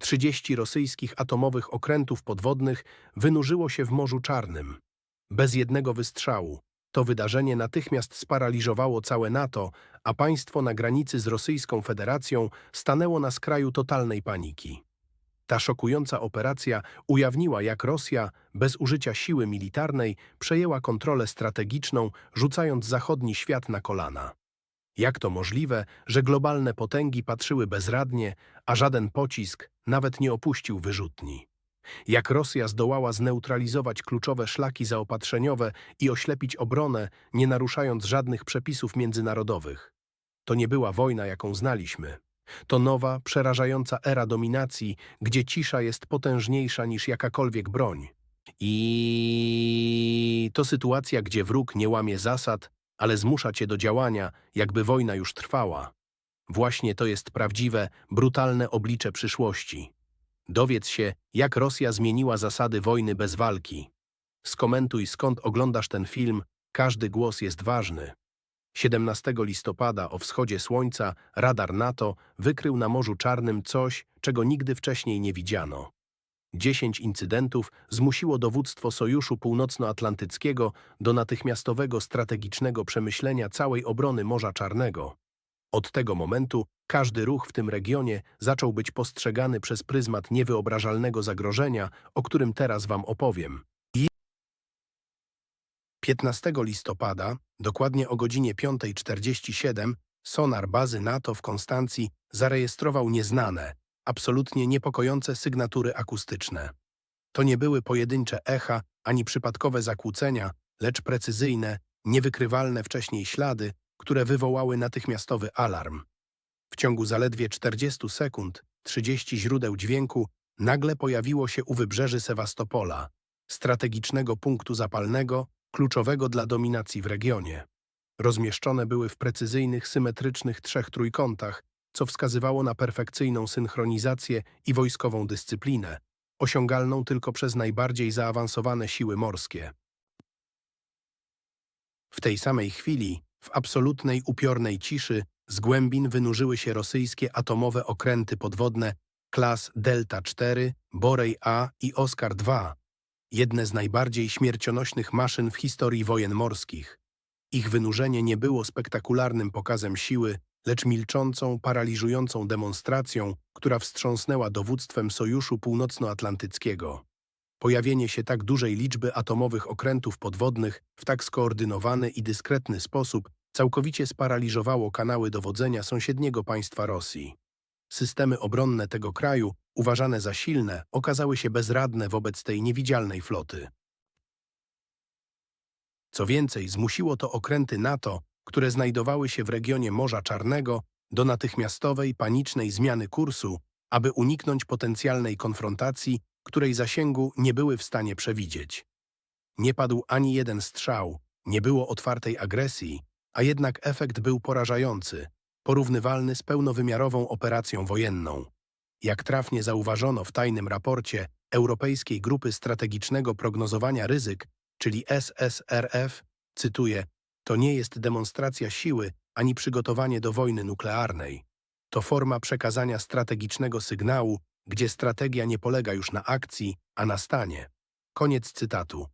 30 rosyjskich atomowych okrętów podwodnych wynurzyło się w Morzu Czarnym. Bez jednego wystrzału. To wydarzenie natychmiast sparaliżowało całe NATO, a państwo na granicy z Rosyjską Federacją stanęło na skraju totalnej paniki. Ta szokująca operacja ujawniła, jak Rosja, bez użycia siły militarnej, przejęła kontrolę strategiczną, rzucając zachodni świat na kolana. Jak to możliwe, że globalne potęgi patrzyły bezradnie, a żaden pocisk nawet nie opuścił wyrzutni? Jak Rosja zdołała zneutralizować kluczowe szlaki zaopatrzeniowe i oślepić obronę, nie naruszając żadnych przepisów międzynarodowych? To nie była wojna, jaką znaliśmy. To nowa, przerażająca era dominacji, gdzie cisza jest potężniejsza niż jakakolwiek broń. I to sytuacja, gdzie wróg nie łamie zasad, ale zmusza cię do działania, jakby wojna już trwała. Właśnie to jest prawdziwe, brutalne oblicze przyszłości. Dowiedz się, jak Rosja zmieniła zasady wojny bez walki. Skomentuj, skąd oglądasz ten film, każdy głos jest ważny. 17 listopada o wschodzie słońca radar NATO wykrył na Morzu Czarnym coś, czego nigdy wcześniej nie widziano. Dziesięć incydentów zmusiło dowództwo Sojuszu Północnoatlantyckiego do natychmiastowego strategicznego przemyślenia całej obrony Morza Czarnego. Od tego momentu każdy ruch w tym regionie zaczął być postrzegany przez pryzmat niewyobrażalnego zagrożenia, o którym teraz wam opowiem. 15 listopada, dokładnie o godzinie 5.47, sonar bazy NATO w Konstancji zarejestrował nieznane, absolutnie niepokojące sygnatury akustyczne. To nie były pojedyncze echa ani przypadkowe zakłócenia, lecz precyzyjne, niewykrywalne wcześniej ślady, które wywołały natychmiastowy alarm. W ciągu zaledwie 40 sekund 30 źródeł dźwięku nagle pojawiło się u wybrzeży Sewastopola, strategicznego punktu zapalnego, kluczowego dla dominacji w regionie. Rozmieszczone były w precyzyjnych, symetrycznych trzech trójkątach, co wskazywało na perfekcyjną synchronizację i wojskową dyscyplinę, osiągalną tylko przez najbardziej zaawansowane siły morskie. W tej samej chwili, w absolutnej, upiornej ciszy, z głębin wynurzyły się rosyjskie atomowe okręty podwodne klas Delta 4, Borej A i Oskar II, jedne z najbardziej śmiercionośnych maszyn w historii wojen morskich. Ich wynurzenie nie było spektakularnym pokazem siły, lecz milczącą, paraliżującą demonstracją, która wstrząsnęła dowództwem Sojuszu Północnoatlantyckiego. Pojawienie się tak dużej liczby atomowych okrętów podwodnych w tak skoordynowany i dyskretny sposób całkowicie sparaliżowało kanały dowodzenia sąsiedniego państwa Rosji. Systemy obronne tego kraju, uważane za silne, okazały się bezradne wobec tej niewidzialnej floty. Co więcej, zmusiło to okręty NATO, które znajdowały się w regionie Morza Czarnego, do natychmiastowej, panicznej zmiany kursu, aby uniknąć potencjalnej konfrontacji, której zasięgu nie były w stanie przewidzieć. Nie padł ani jeden strzał, nie było otwartej agresji, a jednak efekt był porażający, porównywalny z pełnowymiarową operacją wojenną. Jak trafnie zauważono w tajnym raporcie Europejskiej Grupy Strategicznego Prognozowania Ryzyk, czyli SSRF, cytuję, to nie jest demonstracja siły ani przygotowanie do wojny nuklearnej. To forma przekazania strategicznego sygnału, gdzie strategia nie polega już na akcji, a na stanie. Koniec cytatu.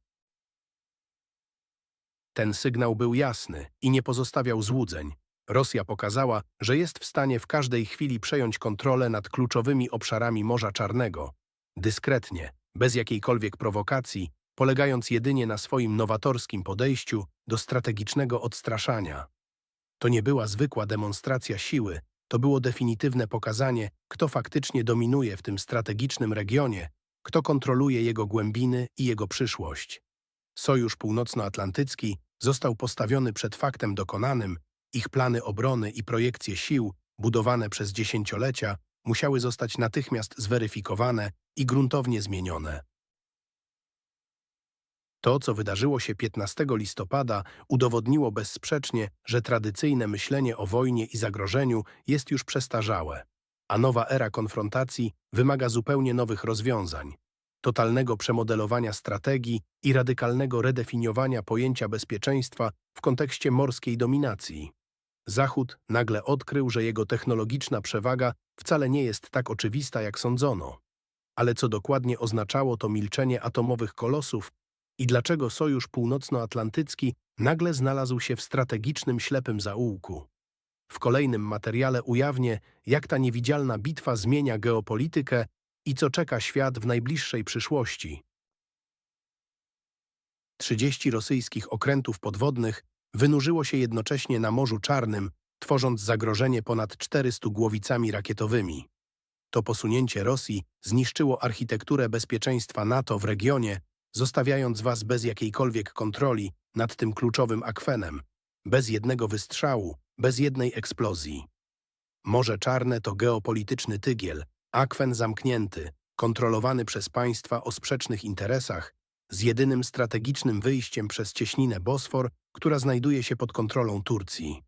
Ten sygnał był jasny i nie pozostawiał złudzeń. Rosja pokazała, że jest w stanie w każdej chwili przejąć kontrolę nad kluczowymi obszarami Morza Czarnego. Dyskretnie, bez jakiejkolwiek prowokacji, polegając jedynie na swoim nowatorskim podejściu do strategicznego odstraszania. To nie była zwykła demonstracja siły, to było definitywne pokazanie, kto faktycznie dominuje w tym strategicznym regionie, kto kontroluje jego głębiny i jego przyszłość. Sojusz Północnoatlantycki został postawiony przed faktem dokonanym, ich plany obrony i projekcje sił, budowane przez dziesięciolecia, musiały zostać natychmiast zweryfikowane i gruntownie zmienione. To, co wydarzyło się 15 listopada, udowodniło bezsprzecznie, że tradycyjne myślenie o wojnie i zagrożeniu jest już przestarzałe, a nowa era konfrontacji wymaga zupełnie nowych rozwiązań, totalnego przemodelowania strategii i radykalnego redefiniowania pojęcia bezpieczeństwa w kontekście morskiej dominacji. Zachód nagle odkrył, że jego technologiczna przewaga wcale nie jest tak oczywista, jak sądzono. Ale co dokładnie oznaczało to milczenie atomowych kolosów i dlaczego Sojusz Północnoatlantycki nagle znalazł się w strategicznym ślepym zaułku? W kolejnym materiale ujawnię, jak ta niewidzialna bitwa zmienia geopolitykę i co czeka świat w najbliższej przyszłości. 30 rosyjskich okrętów podwodnych wynurzyło się jednocześnie na Morzu Czarnym, tworząc zagrożenie ponad 400 głowicami rakietowymi. To posunięcie Rosji zniszczyło architekturę bezpieczeństwa NATO w regionie, zostawiając was bez jakiejkolwiek kontroli nad tym kluczowym akwenem, bez jednego wystrzału, bez jednej eksplozji. Morze Czarne to geopolityczny tygiel, akwen zamknięty, kontrolowany przez państwa o sprzecznych interesach, z jedynym strategicznym wyjściem przez cieśninę Bosfor, która znajduje się pod kontrolą Turcji.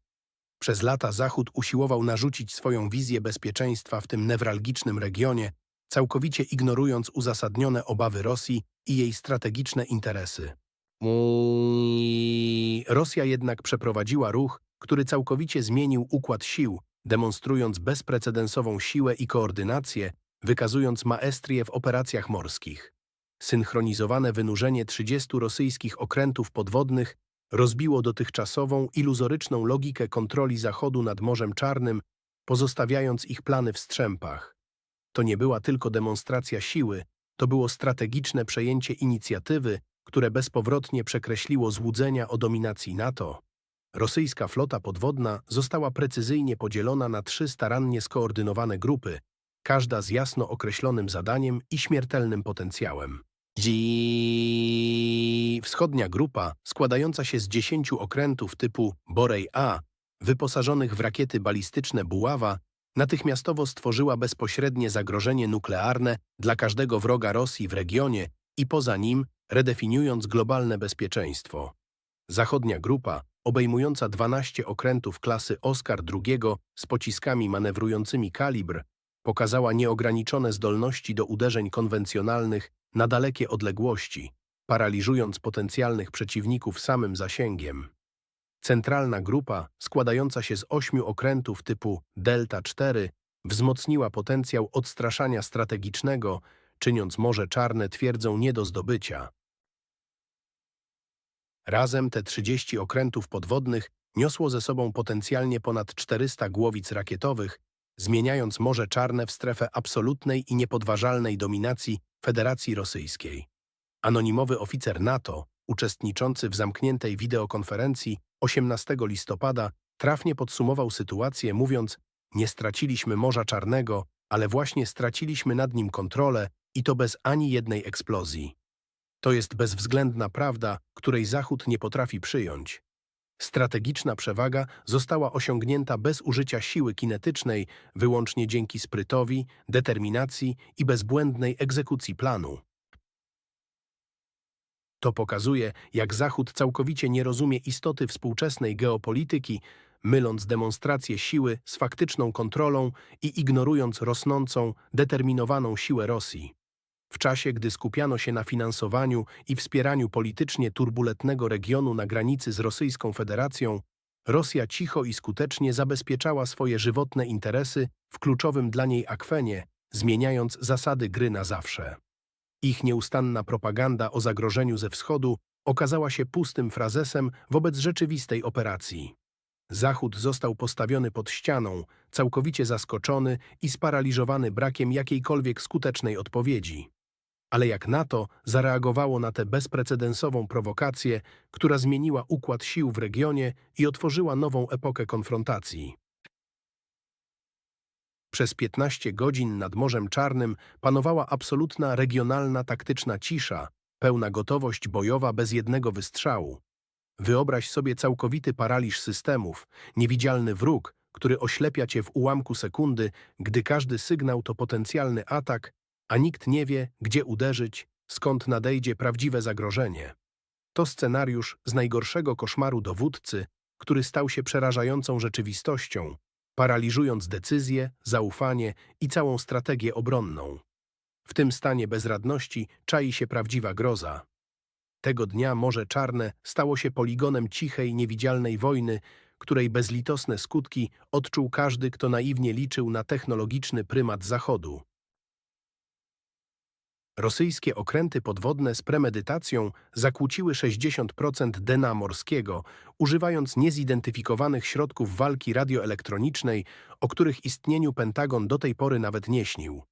Przez lata Zachód usiłował narzucić swoją wizję bezpieczeństwa w tym newralgicznym regionie, całkowicie ignorując uzasadnione obawy Rosji i jej strategiczne interesy. Rosja jednak przeprowadziła ruch, który całkowicie zmienił układ sił, demonstrując bezprecedensową siłę i koordynację, wykazując maestrię w operacjach morskich. Synchronizowane wynurzenie 30 rosyjskich okrętów podwodnych rozbiło dotychczasową, iluzoryczną logikę kontroli Zachodu nad Morzem Czarnym, pozostawiając ich plany w strzępach. To nie była tylko demonstracja siły, to było strategiczne przejęcie inicjatywy, które bezpowrotnie przekreśliło złudzenia o dominacji NATO. Rosyjska flota podwodna została precyzyjnie podzielona na trzy starannie skoordynowane grupy, każda z jasno określonym zadaniem i śmiertelnym potencjałem. Dzi... Wschodnia grupa, składająca się z dziesięciu okrętów typu Borej A, wyposażonych w rakiety balistyczne Buława, natychmiastowo stworzyła bezpośrednie zagrożenie nuklearne dla każdego wroga Rosji w regionie i poza nim, redefiniując globalne bezpieczeństwo. Zachodnia grupa, obejmująca 12 okrętów klasy Oskar II z pociskami manewrującymi kalibr, pokazała nieograniczone zdolności do uderzeń konwencjonalnych na dalekie odległości, paraliżując potencjalnych przeciwników samym zasięgiem. Centralna grupa, składająca się z ośmiu okrętów typu Delta 4, wzmocniła potencjał odstraszania strategicznego, czyniąc Morze Czarne twierdzą nie do zdobycia. Razem te 30 okrętów podwodnych niosło ze sobą potencjalnie ponad 400 głowic rakietowych, zmieniając Morze Czarne w strefę absolutnej i niepodważalnej dominacji Federacji Rosyjskiej. Anonimowy oficer NATO, uczestniczący w zamkniętej wideokonferencji 18 listopada, trafnie podsumował sytuację, mówiąc: Nie straciliśmy Morza Czarnego, ale właśnie straciliśmy nad nim kontrolę i to bez ani jednej eksplozji. To jest bezwzględna prawda, której Zachód nie potrafi przyjąć. Strategiczna przewaga została osiągnięta bez użycia siły kinetycznej, wyłącznie dzięki sprytowi, determinacji i bezbłędnej egzekucji planu. To pokazuje, jak Zachód całkowicie nie rozumie istoty współczesnej geopolityki, myląc demonstrację siły z faktyczną kontrolą i ignorując rosnącą, determinowaną siłę Rosji. W czasie, gdy skupiano się na finansowaniu i wspieraniu politycznie turbulentnego regionu na granicy z Rosyjską Federacją, Rosja cicho i skutecznie zabezpieczała swoje żywotne interesy w kluczowym dla niej akwenie, zmieniając zasady gry na zawsze. Ich nieustanna propaganda o zagrożeniu ze wschodu okazała się pustym frazesem wobec rzeczywistej operacji. Zachód został postawiony pod ścianą, całkowicie zaskoczony i sparaliżowany brakiem jakiejkolwiek skutecznej odpowiedzi. Ale jak NATO zareagowało na tę bezprecedensową prowokację, która zmieniła układ sił w regionie i otworzyła nową epokę konfrontacji. Przez 15 godzin nad Morzem Czarnym panowała absolutna regionalna taktyczna cisza, pełna gotowość bojowa bez jednego wystrzału. Wyobraź sobie całkowity paraliż systemów, niewidzialny wróg, który oślepia cię w ułamku sekundy, gdy każdy sygnał to potencjalny atak, a nikt nie wie, gdzie uderzyć, skąd nadejdzie prawdziwe zagrożenie. To scenariusz z najgorszego koszmaru dowódcy, który stał się przerażającą rzeczywistością, paraliżując decyzje, zaufanie i całą strategię obronną. W tym stanie bezradności czai się prawdziwa groza. Tego dnia Morze Czarne stało się poligonem cichej, niewidzialnej wojny, której bezlitosne skutki odczuł każdy, kto naiwnie liczył na technologiczny prymat Zachodu. Rosyjskie okręty podwodne z premedytacją zakłóciły 60% dna morskiego, używając niezidentyfikowanych środków walki radioelektronicznej, o których istnieniu Pentagon do tej pory nawet nie śnił.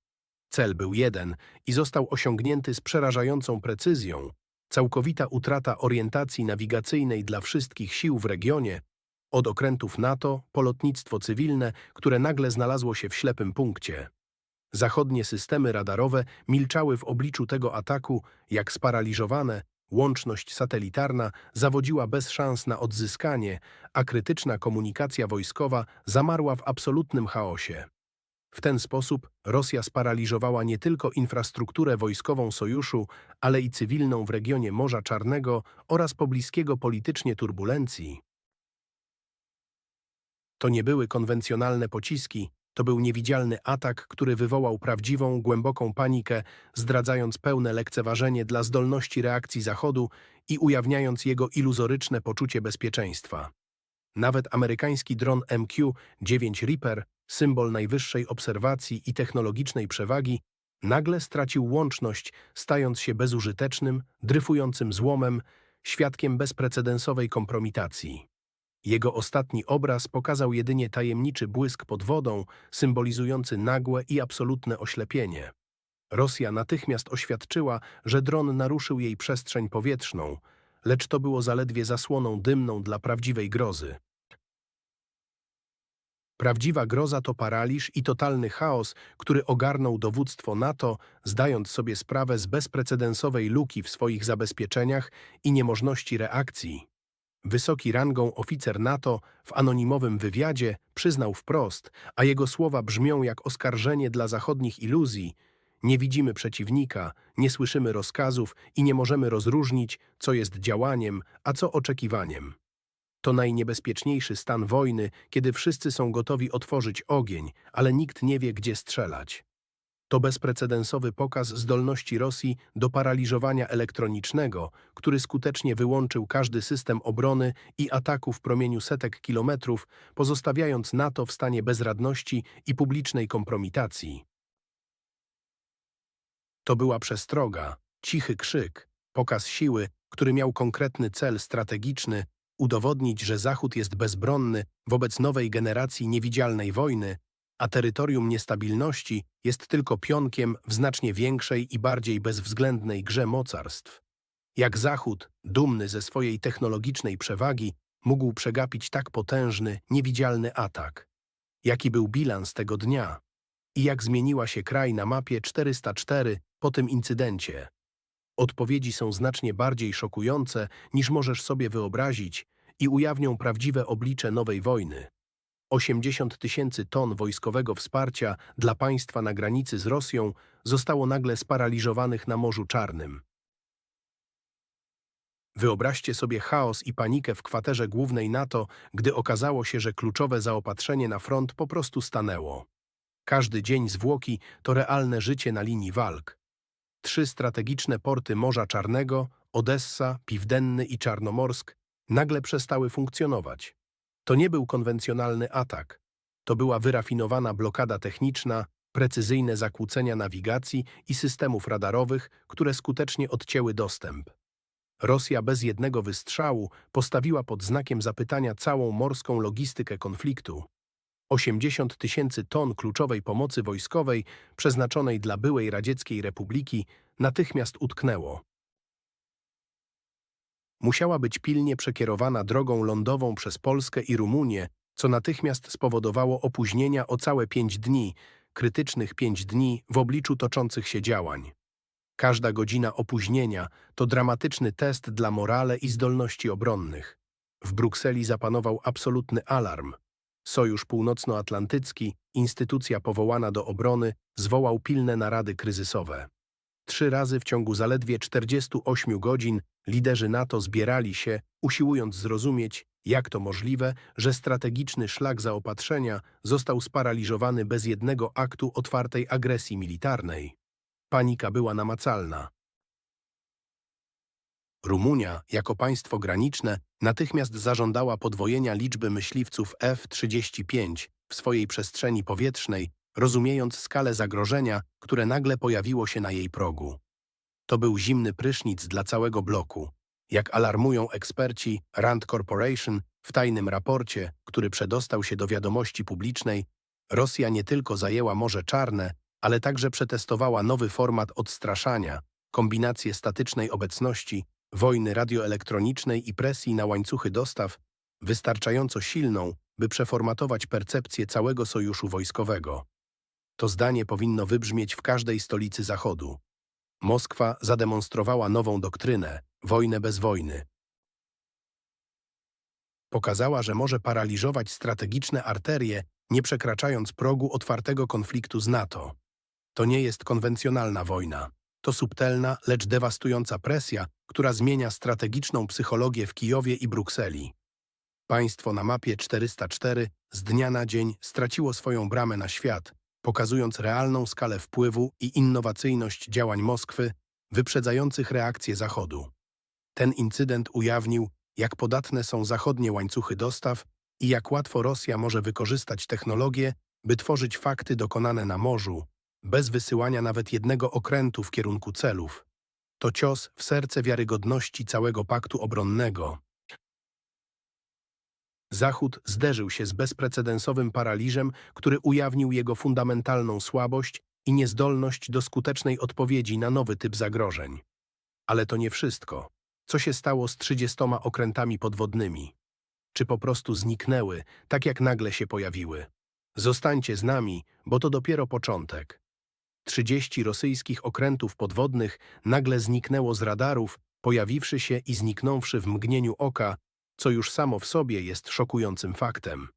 Cel był jeden i został osiągnięty z przerażającą precyzją. Całkowita utrata orientacji nawigacyjnej dla wszystkich sił w regionie, od okrętów NATO po lotnictwo cywilne, które nagle znalazło się w ślepym punkcie. Zachodnie systemy radarowe milczały w obliczu tego ataku, jak sparaliżowane, łączność satelitarna zawodziła bez szans na odzyskanie, a krytyczna komunikacja wojskowa zamarła w absolutnym chaosie. W ten sposób Rosja sparaliżowała nie tylko infrastrukturę wojskową sojuszu, ale i cywilną w regionie Morza Czarnego oraz pobliskiego politycznie turbulencji. To nie były konwencjonalne pociski, to był niewidzialny atak, który wywołał prawdziwą, głęboką panikę, zdradzając pełne lekceważenie dla zdolności reakcji Zachodu i ujawniając jego iluzoryczne poczucie bezpieczeństwa. Nawet amerykański dron MQ-9 Reaper, symbol najwyższej obserwacji i technologicznej przewagi, nagle stracił łączność, stając się bezużytecznym, dryfującym złomem, świadkiem bezprecedensowej kompromitacji. Jego ostatni obraz pokazał jedynie tajemniczy błysk pod wodą, symbolizujący nagłe i absolutne oślepienie. Rosja natychmiast oświadczyła, że dron naruszył jej przestrzeń powietrzną, lecz to było zaledwie zasłoną dymną dla prawdziwej grozy. Prawdziwa groza to paraliż i totalny chaos, który ogarnął dowództwo NATO, zdając sobie sprawę z bezprecedensowej luki w swoich zabezpieczeniach i niemożności reakcji. Wysoki rangą oficer NATO w anonimowym wywiadzie przyznał wprost, a jego słowa brzmią jak oskarżenie dla zachodnich iluzji. Nie widzimy przeciwnika, nie słyszymy rozkazów i nie możemy rozróżnić, co jest działaniem, a co oczekiwaniem. To najniebezpieczniejszy stan wojny, kiedy wszyscy są gotowi otworzyć ogień, ale nikt nie wie, gdzie strzelać. To bezprecedensowy pokaz zdolności Rosji do paraliżowania elektronicznego, który skutecznie wyłączył każdy system obrony i ataku w promieniu setek kilometrów, pozostawiając NATO w stanie bezradności i publicznej kompromitacji. To była przestroga, cichy krzyk, pokaz siły, który miał konkretny cel strategiczny udowodnić, że Zachód jest bezbronny wobec nowej generacji niewidzialnej wojny, a terytorium niestabilności jest tylko pionkiem w znacznie większej i bardziej bezwzględnej grze mocarstw. Jak Zachód, dumny ze swojej technologicznej przewagi, mógł przegapić tak potężny, niewidzialny atak? Jaki był bilans tego dnia? I jak zmieniła się kraj na mapie 404 po tym incydencie? Odpowiedzi są znacznie bardziej szokujące, niż możesz sobie wyobrazić i ujawnią prawdziwe oblicze nowej wojny. 80 tysięcy ton wojskowego wsparcia dla państwa na granicy z Rosją zostało nagle sparaliżowanych na Morzu Czarnym. Wyobraźcie sobie chaos i panikę w kwaterze głównej NATO, gdy okazało się, że kluczowe zaopatrzenie na front po prostu stanęło. Każdy dzień zwłoki to realne życie na linii walk. Trzy strategiczne porty Morza Czarnego, Odessa, Piwdenny i Czarnomorsk, nagle przestały funkcjonować. To nie był konwencjonalny atak. To była wyrafinowana blokada techniczna, precyzyjne zakłócenia nawigacji i systemów radarowych, które skutecznie odcięły dostęp. Rosja bez jednego wystrzału postawiła pod znakiem zapytania całą morską logistykę konfliktu. 80 tysięcy ton kluczowej pomocy wojskowej przeznaczonej dla byłej radzieckiej republiki natychmiast utknęło. Musiała być pilnie przekierowana drogą lądową przez Polskę i Rumunię, co natychmiast spowodowało opóźnienia o całe pięć dni, krytycznych pięć dni w obliczu toczących się działań. Każda godzina opóźnienia to dramatyczny test dla morale i zdolności obronnych. W Brukseli zapanował absolutny alarm. Sojusz Północnoatlantycki, instytucja powołana do obrony, zwołał pilne narady kryzysowe. Trzy razy w ciągu zaledwie 48 godzin liderzy NATO zbierali się, usiłując zrozumieć, jak to możliwe, że strategiczny szlak zaopatrzenia został sparaliżowany bez jednego aktu otwartej agresji militarnej. Panika była namacalna. Rumunia, jako państwo graniczne, natychmiast zażądała podwojenia liczby myśliwców F-35 w swojej przestrzeni powietrznej, rozumiejąc skalę zagrożenia, które nagle pojawiło się na jej progu. To był zimny prysznic dla całego bloku. Jak alarmują eksperci Rand Corporation w tajnym raporcie, który przedostał się do wiadomości publicznej, Rosja nie tylko zajęła Morze Czarne, ale także przetestowała nowy format odstraszania, kombinację statycznej obecności, wojny radioelektronicznej i presji na łańcuchy dostaw, wystarczająco silną, by przeformatować percepcję całego sojuszu wojskowego. To zdanie powinno wybrzmieć w każdej stolicy Zachodu. Moskwa zademonstrowała nową doktrynę wojnę bez wojny. Pokazała, że może paraliżować strategiczne arterie, nie przekraczając progu otwartego konfliktu z NATO. To nie jest konwencjonalna wojna. To subtelna, lecz dewastująca presja, która zmienia strategiczną psychologię w Kijowie i Brukseli. Państwo na mapie 404 z dnia na dzień straciło swoją bramę na świat, pokazując realną skalę wpływu i innowacyjność działań Moskwy, wyprzedzających reakcje Zachodu. Ten incydent ujawnił, jak podatne są zachodnie łańcuchy dostaw i jak łatwo Rosja może wykorzystać technologię, by tworzyć fakty dokonane na morzu, bez wysyłania nawet jednego okrętu w kierunku celów. To cios w serce wiarygodności całego paktu obronnego. Zachód zderzył się z bezprecedensowym paraliżem, który ujawnił jego fundamentalną słabość i niezdolność do skutecznej odpowiedzi na nowy typ zagrożeń. Ale to nie wszystko. Co się stało z 30 okrętami podwodnymi? Czy po prostu zniknęły, tak jak nagle się pojawiły? Zostańcie z nami, bo to dopiero początek. 30 rosyjskich okrętów podwodnych nagle zniknęło z radarów, pojawiwszy się i zniknąwszy w mgnieniu oka, co już samo w sobie jest szokującym faktem.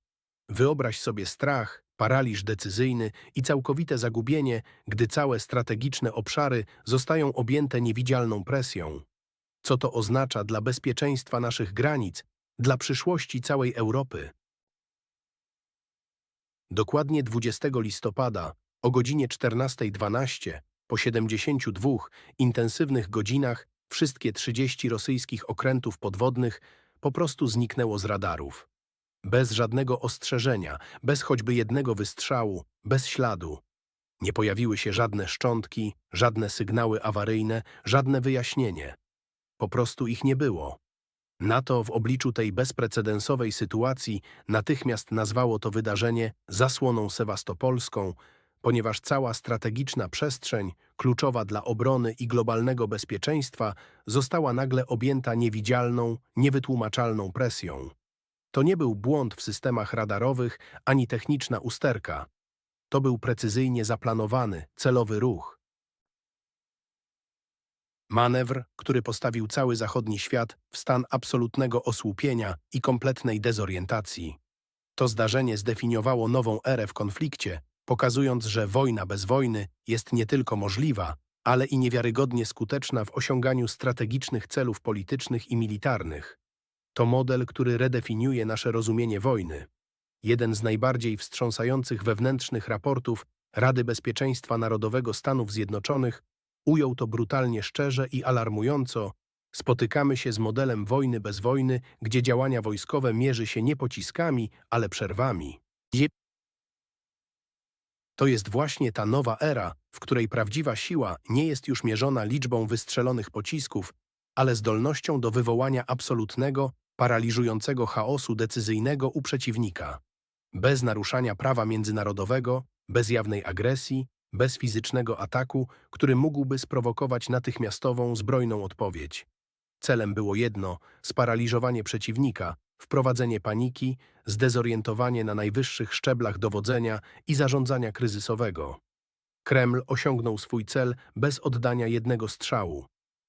Wyobraź sobie strach, paraliż decyzyjny i całkowite zagubienie, gdy całe strategiczne obszary zostają objęte niewidzialną presją. Co to oznacza dla bezpieczeństwa naszych granic, dla przyszłości całej Europy? Dokładnie 20 listopada o godzinie 14.12, po 72 intensywnych godzinach, wszystkie 30 rosyjskich okrętów podwodnych po prostu zniknęło z radarów. Bez żadnego ostrzeżenia, bez choćby jednego wystrzału, bez śladu. Nie pojawiły się żadne szczątki, żadne sygnały awaryjne, żadne wyjaśnienie. Po prostu ich nie było. NATO w obliczu tej bezprecedensowej sytuacji natychmiast nazwało to wydarzenie zasłoną sewastopolską, ponieważ cała strategiczna przestrzeń, kluczowa dla obrony i globalnego bezpieczeństwa, została nagle objęta niewidzialną, niewytłumaczalną presją. To nie był błąd w systemach radarowych ani techniczna usterka. To był precyzyjnie zaplanowany, celowy ruch. Manewr, który postawił cały zachodni świat w stan absolutnego osłupienia i kompletnej dezorientacji. To zdarzenie zdefiniowało nową erę w konflikcie, pokazując, że wojna bez wojny jest nie tylko możliwa, ale i niewiarygodnie skuteczna w osiąganiu strategicznych celów politycznych i militarnych. To model, który redefiniuje nasze rozumienie wojny. Jeden z najbardziej wstrząsających wewnętrznych raportów Rady Bezpieczeństwa Narodowego Stanów Zjednoczonych ujął to brutalnie szczerze i alarmująco. Spotykamy się z modelem wojny bez wojny, gdzie działania wojskowe mierzy się nie pociskami, ale przerwami. To jest właśnie ta nowa era, w której prawdziwa siła nie jest już mierzona liczbą wystrzelonych pocisków, ale zdolnością do wywołania absolutnego, paraliżującego chaosu decyzyjnego u przeciwnika. Bez naruszania prawa międzynarodowego, bez jawnej agresji, bez fizycznego ataku, który mógłby sprowokować natychmiastową, zbrojną odpowiedź. Celem było jedno sparaliżowanie przeciwnika, wprowadzenie paniki, zdezorientowanie na najwyższych szczeblach dowodzenia i zarządzania kryzysowego. Kreml osiągnął swój cel bez oddania jednego strzału.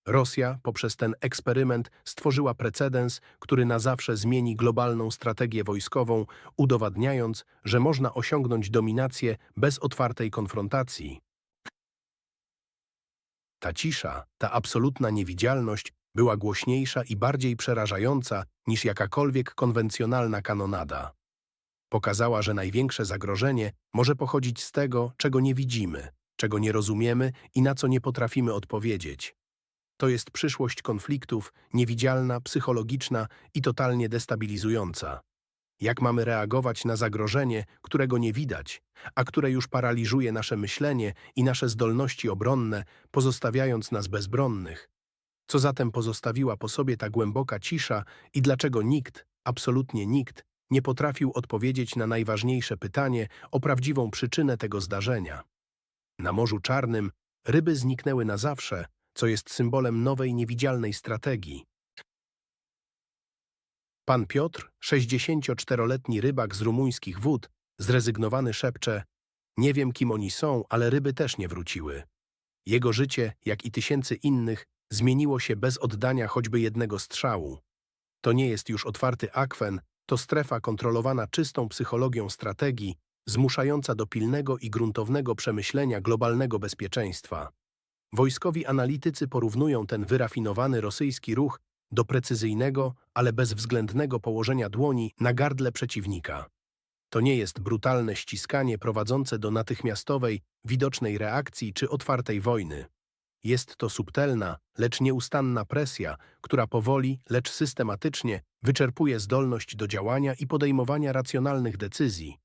Rosja poprzez ten eksperyment stworzyła precedens, który na zawsze zmieni globalną strategię wojskową, udowadniając, że można osiągnąć dominację bez otwartej konfrontacji. Ta cisza, ta absolutna niewidzialność była głośniejsza i bardziej przerażająca niż jakakolwiek konwencjonalna kanonada. Pokazała, że największe zagrożenie może pochodzić z tego, czego nie widzimy, czego nie rozumiemy i na co nie potrafimy odpowiedzieć. To jest przyszłość konfliktów, niewidzialna, psychologiczna i totalnie destabilizująca. Jak mamy reagować na zagrożenie, którego nie widać, a które już paraliżuje nasze myślenie i nasze zdolności obronne, pozostawiając nas bezbronnych? Co zatem pozostawiła po sobie ta głęboka cisza i dlaczego nikt, absolutnie nikt, nie potrafił odpowiedzieć na najważniejsze pytanie o prawdziwą przyczynę tego zdarzenia? Na Morzu Czarnym ryby zniknęły na zawsze, co jest symbolem nowej niewidzialnej strategii. Pan Piotr, 64-letni rybak z rumuńskich wód, zrezygnowany szepcze Nie wiem, kim oni są, ale ryby też nie wróciły. Jego życie, jak i tysięcy innych, zmieniło się bez oddania choćby jednego strzału. To nie jest już otwarty akwen, to strefa kontrolowana czystą psychologią strategii, zmuszająca do pilnego i gruntownego przemyślenia globalnego bezpieczeństwa. Wojskowi analitycy porównują ten wyrafinowany rosyjski ruch do precyzyjnego, ale bezwzględnego położenia dłoni na gardle przeciwnika. To nie jest brutalne ściskanie prowadzące do natychmiastowej, widocznej reakcji czy otwartej wojny. Jest to subtelna, lecz nieustanna presja, która powoli, lecz systematycznie wyczerpuje zdolność do działania i podejmowania racjonalnych decyzji.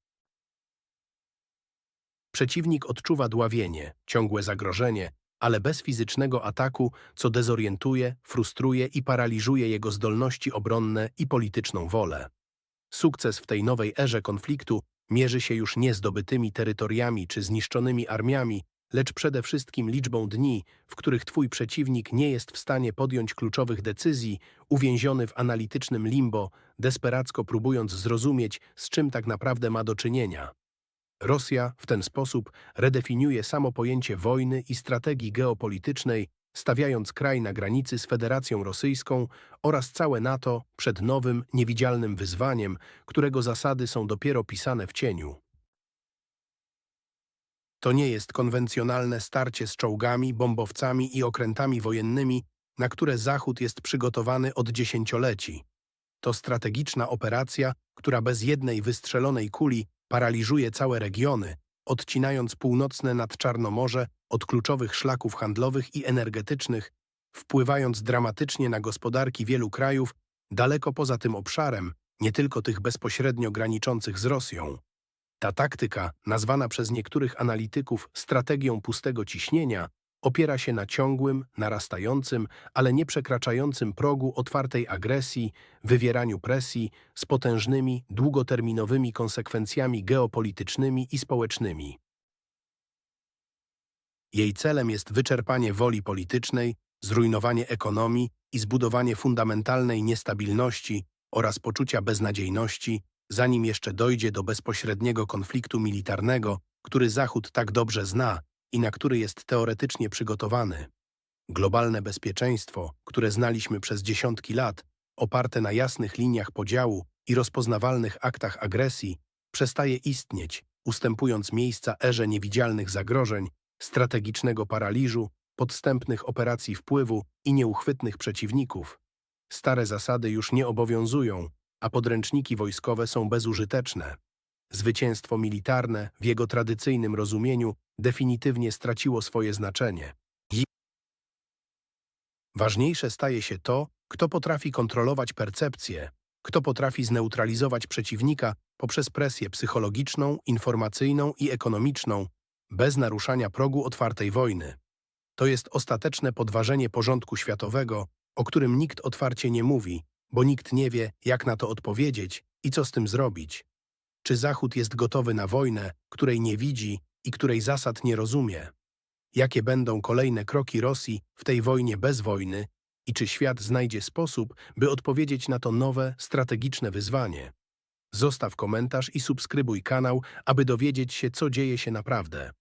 Przeciwnik odczuwa dławienie, ciągłe zagrożenie, ale bez fizycznego ataku, co dezorientuje, frustruje i paraliżuje jego zdolności obronne i polityczną wolę. Sukces w tej nowej erze konfliktu mierzy się już nie zdobytymi terytoriami czy zniszczonymi armiami, lecz przede wszystkim liczbą dni, w których twój przeciwnik nie jest w stanie podjąć kluczowych decyzji, uwięziony w analitycznym limbo, desperacko próbując zrozumieć, z czym tak naprawdę ma do czynienia. Rosja w ten sposób redefiniuje samo pojęcie wojny i strategii geopolitycznej, stawiając kraj na granicy z Federacją Rosyjską oraz całe NATO przed nowym, niewidzialnym wyzwaniem, którego zasady są dopiero pisane w cieniu. To nie jest konwencjonalne starcie z czołgami, bombowcami i okrętami wojennymi, na które Zachód jest przygotowany od dziesięcioleci. To strategiczna operacja, która bez jednej wystrzelonej kuli paraliżuje całe regiony, odcinając północne nadczarnomorze od kluczowych szlaków handlowych i energetycznych, wpływając dramatycznie na gospodarki wielu krajów daleko poza tym obszarem, nie tylko tych bezpośrednio graniczących z Rosją. Ta taktyka, nazwana przez niektórych analityków strategią pustego ciśnienia, opiera się na ciągłym, narastającym, ale nie przekraczającym progu otwartej agresji, wywieraniu presji z potężnymi, długoterminowymi konsekwencjami geopolitycznymi i społecznymi. Jej celem jest wyczerpanie woli politycznej, zrujnowanie ekonomii i zbudowanie fundamentalnej niestabilności oraz poczucia beznadziejności, zanim jeszcze dojdzie do bezpośredniego konfliktu militarnego, który Zachód tak dobrze zna i na który jest teoretycznie przygotowany. Globalne bezpieczeństwo, które znaliśmy przez dziesiątki lat, oparte na jasnych liniach podziału i rozpoznawalnych aktach agresji, przestaje istnieć, ustępując miejsca erze niewidzialnych zagrożeń, strategicznego paraliżu, podstępnych operacji wpływu i nieuchwytnych przeciwników. Stare zasady już nie obowiązują, a podręczniki wojskowe są bezużyteczne. Zwycięstwo militarne, w jego tradycyjnym rozumieniu, definitywnie straciło swoje znaczenie. Ważniejsze staje się to, kto potrafi kontrolować percepcję, kto potrafi zneutralizować przeciwnika poprzez presję psychologiczną, informacyjną i ekonomiczną, bez naruszania progu otwartej wojny. To jest ostateczne podważenie porządku światowego, o którym nikt otwarcie nie mówi, bo nikt nie wie, jak na to odpowiedzieć i co z tym zrobić. Czy Zachód jest gotowy na wojnę, której nie widzi i której zasad nie rozumie? Jakie będą kolejne kroki Rosji w tej wojnie bez wojny i czy świat znajdzie sposób, by odpowiedzieć na to nowe, strategiczne wyzwanie? Zostaw komentarz i subskrybuj kanał, aby dowiedzieć się, co dzieje się naprawdę.